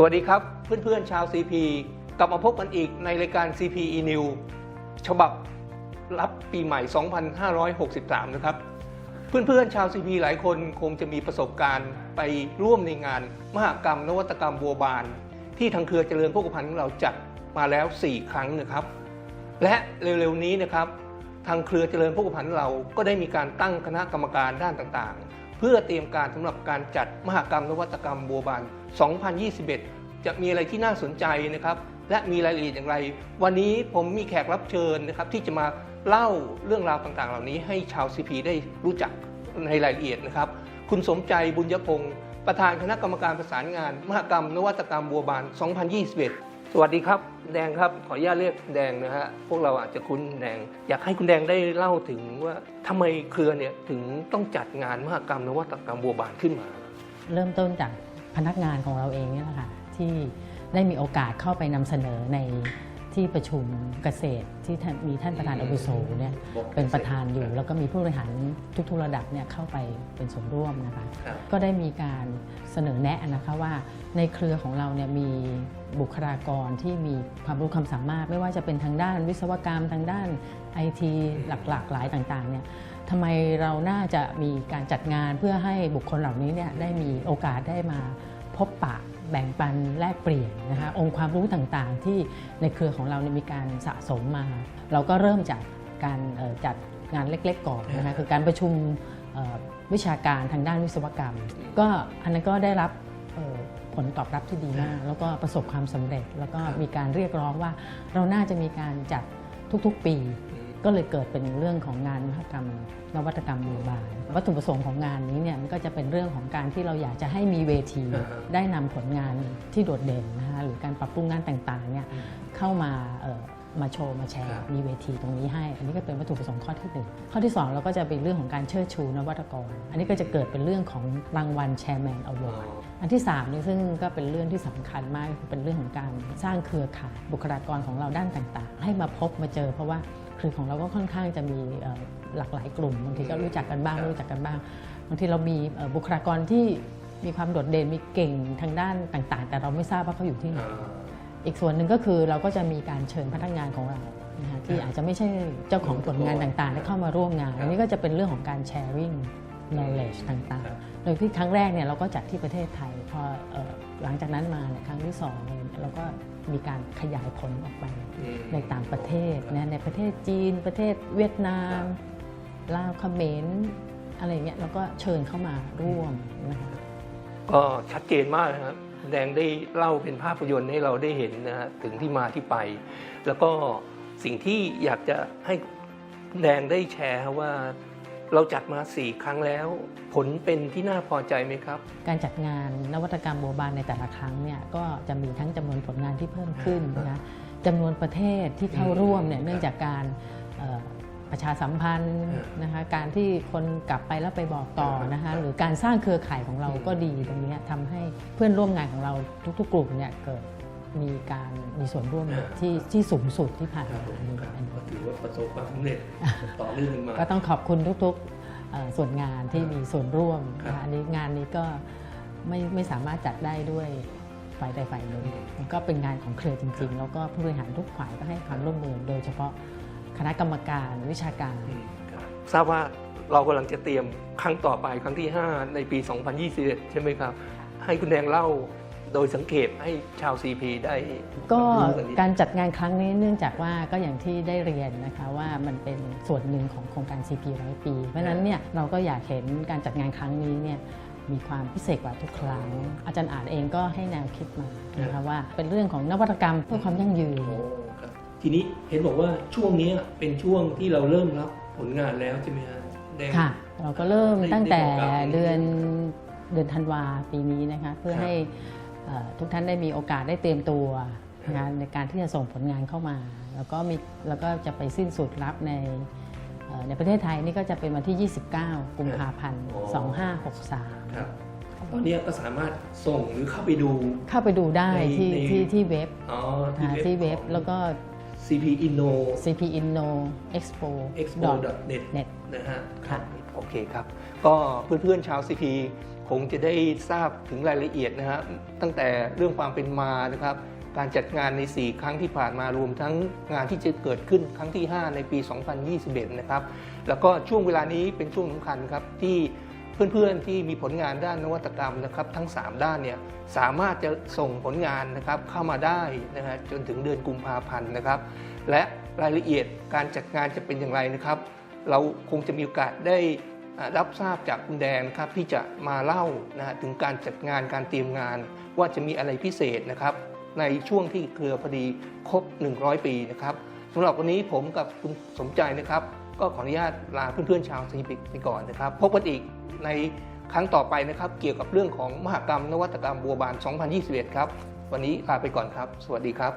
สวัสดีครับเพื่อนๆชาว CP กลับมาพบกันอีกในรายการ CP e New ฉบับรับปีใหม่ 2563 นะครับ เพื่อนๆชาว CP หลายคนคงจะมีประสบการณ์ไปร่วมในงาน มหกรรมนวัตกรรมบัวบาน ที่ทางเครือเจริญพกพันธ์ของเราจัดมาแล้ว 4 ครั้งนะครับ และเร็วๆนี้นะครับ ทางเครือเจริญพกพันธ์เราก็ได้มีการตั้งคณะกรรมการด้านต่างๆ เพื่อเตรียมการสำหรับการจัดมหกรรมนวัตกรรมบัวบาน 2021 จะมีอะไรที่น่าสนใจนะครับ และมีรายละเอียดอย่างไร วันนี้ผมมีแขกรับเชิญนะครับที่จะมาเล่าเรื่องราวต่างๆ เหล่านี้ให้ชาว CP ได้รู้จักในรายละเอียดนะครับ คุณสมใจบุญยพงศ์ประธานคณะกรรมการประสานงาน มหกรรม นวัตกรรมบัวบาน 2021 สวัสดีครับแดงครับขออนุญาตเรียกแดงนะฮะพวกเราอาจจะคุ้นแดง อยากให้คุณแดงได้เล่าถึงว่าทำไมเครือเนี่ยถึงต้องจัดงานมหกรรมนวัตกรรมบัวบานขึ้นมา เริ่มต้นจากพนักงานของเราเองเนี่ยแหละค่ะที่ได้มีโอกาสเข้าไปนำเสนอใน ที่ประชุมเกษตรที่ท่านมีท่านประธานอาวุโสเนี่ยเป็นประธานอยู่ แล้วก็มีผู้บริหารทุกๆระดับเนี่ยเข้าไปเป็นส่วนร่วมนะคะครับก็ได้มีการเสนอแนะนะคะว่าในเครือของเราเนี่ยมีบุคลากรที่มีความรู้ความสามารถ ไม่ว่าจะเป็นทางด้านวิศวกรรมทางด้านไอทีหลักๆหลายต่างๆเนี่ยทำไมเราน่าจะมีการจัดงานเพื่อให้บุคคลเหล่านี้เนี่ยได้มีโอกาสได้มา พบปะแบ่งปันแลกเปลี่ยนนะคะองค์ความรู้ต่างๆ ที่ในเครือของเราเนี่ยมีการสะสมมา เราก็เริ่มจากการเอ่อจัดงานเล็กๆก่อนนะคะคือการประชุมเอ่อวิชาการทางด้านวิศวกรรม ก็อันนั้นก็ได้รับเอ่อผลตอบรับที่ดีมาก แล้วก็ประสบความสำเร็จ แล้วก็มีการเรียกร้องว่าเราน่าจะมีการจัดทุกๆปี ก็เลยเกิดเป็นเรื่องของงานมหกรรมนวัตกรรมบัวบานวัตถุประสงค์ของงานนี้เนี่ยมันก็จะเป็นเรื่องของการที่เราอยากจะให้มีเวทีอ่าฮะได้นำผลงานที่โดดเด่นนะคะหรือการปรับปรุงงานต่างๆเนี่ยเข้ามาเอ่อมาโชว์มาแชร์ครับมีเวทีตรงนี้ให้ อันนี้ก็เป็นวัตถุประสงค์ข้อที่หนึ่งข้อที่สองเราก็จะเป็นเรื่องของการเชิดชูนวัตกร อันนี้ก็จะเกิดเป็นเรื่องของรางวัลแชร์แมนอวอร์ดอันที่3นี่ซึ่งก็เป็นเรื่องที่สำคัญมากคือเป็นเรื่องของการสร้างเครือข่ายบุคลากรของเราด้านต่างๆ ให้มาพบมาเจอเพราะว่าเครือของเราก็ค่อนข้างจะมีเอ่อหลากหลายกลุ่มบางทีก็รู้จักกันบ้างครับไม่รู้จักกันบ้างบางทีเรามีเอ่อบุคลากรที่มีความโดดเด่นมีเก่งทางด้านต่าง ๆ แต่เราไม่ทราบว่าเขาอยู่ที่ไหนอ่าอีกส่วนหนึ่งก็คือเราก็จะมีการเชิญพนักงานของเรานะคะที่อาจจะไม่ใช่เจ้าของผลงานต่างๆได้เข้ามาร่วมงานอันนี้ก็จะเป็นเรื่องของการ sharing knowledge ต่างครับๆโดยที่ครั้งแรกเนี่ยเราก็จัดที่ประเทศไทย พอเอ่อหลังจากนั้นมาเนี่ยครั้งที่สองเนี่ยเราก็ มีการขยายผลออกไปอืมในต่างประเทศนะในประเทศจีน ประเทศเวียดนามลาวเขมรอะไรเงี้ยเราก็เชิญเข้ามาร่วมนะคะก็ชัดเจนมากนะครับแดงได้เล่าเป็นภาพยนตร์ให้เราได้เห็นนะฮะถึงที่มาที่ไป แล้วก็สิ่งที่อยากจะให้แดงได้แชร์ว่า เราจัดมาสี่ครั้งแล้ว ผลเป็นที่น่าพอใจไหมครับ การจัดงานนวัตกรรมบัวบานในแต่ละครั้งเนี่ยก็จะมีทั้งจำนวนผลงานที่เพิ่มขึ้นนะจำนวนประเทศที่เข้าร่วมเนี่ยเนื่องจากการเอ่อประชาสัมพันธ์นะคะการที่คนกลับไปแล้วไปบอกต่อนะคะหรือการสร้างเครือข่ายของเราก็ดีตรงเนี้ยทำให้เพื่อนร่วมงานของเราทุก ๆ กลุ่มเนี่ยเกิด มีการมีส่วนร่วมที่ที่สูงสุดที่ผ่านมาอันนี้อันนี้ก็ถือว่าประสบความสำเร็จต่อเนื่องมาก็ต้องขอบคุณทุกๆเอ่อส่วนงานที่มีส่วนร่วมครับนะคะอันนี้งานนี้ก็ไม่ไม่สามารถจัดได้ด้วยฝ่ายใดฝ่ายหนึ่งอืมมันก็เป็นงานของเครือจริง ๆ แล้วก็ผู้บริหารทุกฝ่ายก็ให้ความร่วมมือโดยเฉพาะคณะกรรมการวิชาการอืมครับทราบว่าเรากำลังจะเตรียมครั้งต่อไปครั้งที่ 5 ในปี 2021 ใช่ไหมครับ ให้คุณแดงเล่า โดยสังเกตให้ชาว CP ได้ก็รู้กันนิดการจัดงานครั้งนี้เนื่องจากว่าก็อย่างที่ได้เรียนนะคะว่ามันเป็นส่วนหนึ่งของโครงการ CP ร้อยปี เพราะฉะนั้นเนี่ยเราก็อยากเห็นการจัดงานครั้งนี้เนี่ยมีความพิเศษกว่าทุกครั้ง อาจารย์อาจเองก็ให้แนวคิดมานะคะว่าเป็นเรื่องของนวัตกรรมเพื่อความยั่งยืนโอ้ครับทีนี้เห็นบอกว่าช่วงนี้เป็นช่วงที่เราเริ่มรับผลงานแล้วใช่ไหมฮะแดงค่ะ เราก็เริ่มได้ตั้งแต่ได้บอกกับเดือนเดือนธันวาปีนี้นะคะเพื่อครับให้เอ่อ ทุกท่านได้มีโอกาสได้เตรียมตัวงานในการที่จะส่งผลงานเข้ามา แล้วก็มีแล้วก็จะไปสิ้นสุดรับในเอ่อในประเทศไทยนี่ก็จะเป็นวันที่ 29 กุมภาพันธ์ 2563 ครับตอนนี้ก็สามารถส่งหรือเข้าไปดู เข้าไปดูได้ในที่ในที่ที่เว็บอ๋ออ่าที่เว็บของแล้วก็ CP Inno CP Inno Expo expo.net net นะฮะค่ะโอเคครับ ก็เพื่อนๆชาว CP คงจะได้ทราบถึงรายละเอียดนะฮะตั้งแต่เรื่องความเป็นมานะครับ การจัดงานใน 4 ครั้งที่ผ่านมารวมทั้งงานที่จะเกิดขึ้นครั้งที่ 5 ในปี 2021 นะครับ แล้วก็ช่วงเวลานี้เป็นช่วงสำคัญครับที่เพื่อนๆที่มีผลงานด้านนวัตกรรมนะครับ ทั้ง 3 ด้านเนี่ยสามารถจะส่งผลงานนะครับเข้ามาได้นะฮะจนถึงเดือนกุมภาพันธ์นะครับ และรายละเอียดการจัดงานจะเป็นอย่างไรนะครับ เราคงจะมีโอกาสได้ รับทราบจากคุณแดงนะครับที่จะมาเล่านะฮะถึงการจัดงานการเตรียมงาน ว่าจะมีอะไรพิเศษนะครับ ในช่วงที่เครือพอดีครบ 100 ปีนะครับสำหรับวันนี้ผมกับคุณสมใจนะครับ ก็ขออนุญาตลาเพื่อนๆชาวซีพิกไปก่อนนะครับ พบกันอีกในครั้งต่อไปนะครับเกี่ยวกับเรื่องของมหกรรมนวัตกรรมบัวบาน 2021 ครับ วันนี้ลาไปก่อนครับ สวัสดีครับ